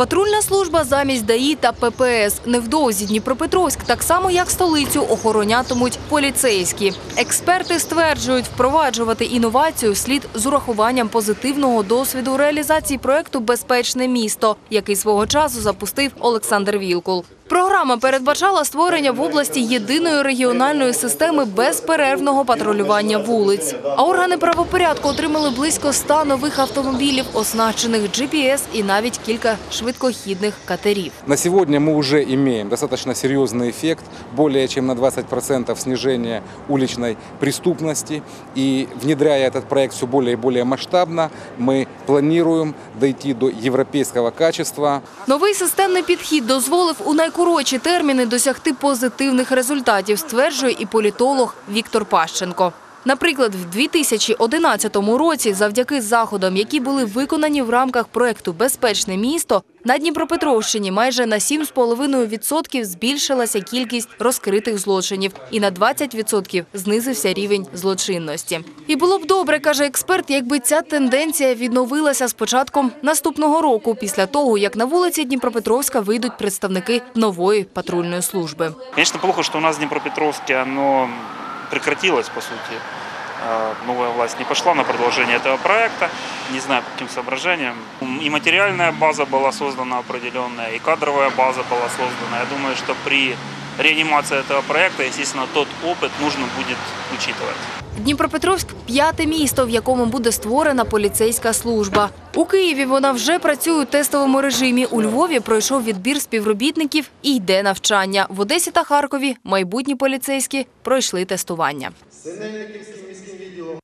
Патрульна служба замість ДАІ та ППС. Невдовзі Дніпропетровськ, так само як столицю, охоронятимуть поліцейські. Експерти стверджують, впроваджувати інновацію слід з урахуванням позитивного досвіду реалізації проекту Безпечне місто, який свого часу запустив Олександр Вілкул. Програма передбачала створення в області єдиної регіональної системи безперервного патрулювання вулиць. А органи правопорядку отримали близько ста нових автомобілів, оснащених GPS і навіть кілька швидкохідних катерів. На сегодня мы уже имеем достаточно серьезный эффект, более чем на 20% снижения уличной преступности. И внедряя этот проект все более и более масштабно, мы планируем дойти до европейского качества. Новий системний підхід дозволив у найкоротші терміни досягти позитивних результатів, стверджує і політолог Віктор Пащенко. Наприклад, в 2011 році, завдяки заходам, які були виконані в рамках проекту Безпечне місто, на Дніпропетровщині майже на 7,5% збільшилася кількість розкритих злочинів і на 20% знизився рівень злочинності. І було б добре, каже експерт, якби ця тенденція відновилася з початком наступного року, після того як на вулиці Дніпропетровська вийдуть представники нової патрульної служби. Конечно, плохо, что у нас в Днепропетровске оно прекратилось, по сути. Э, Новая власть не пошла на продолжение этого проекта, не знаю по каким соображениям. И материальная база была создана определенная, и кадровая база была создана. Я думаю, что при реанимации этого проекта, естественно, тот опыт нужно будет учитывать. Дніпропетровськ – п'яте місто, в якому буде створена поліцейська служба. У Києві вона вже працює у тестовому режимі. У Львові пройшов відбір співробітників і йде навчання. В Одесі та Харкові майбутні поліцейські пройшли тестування. Синельниківським міським відділом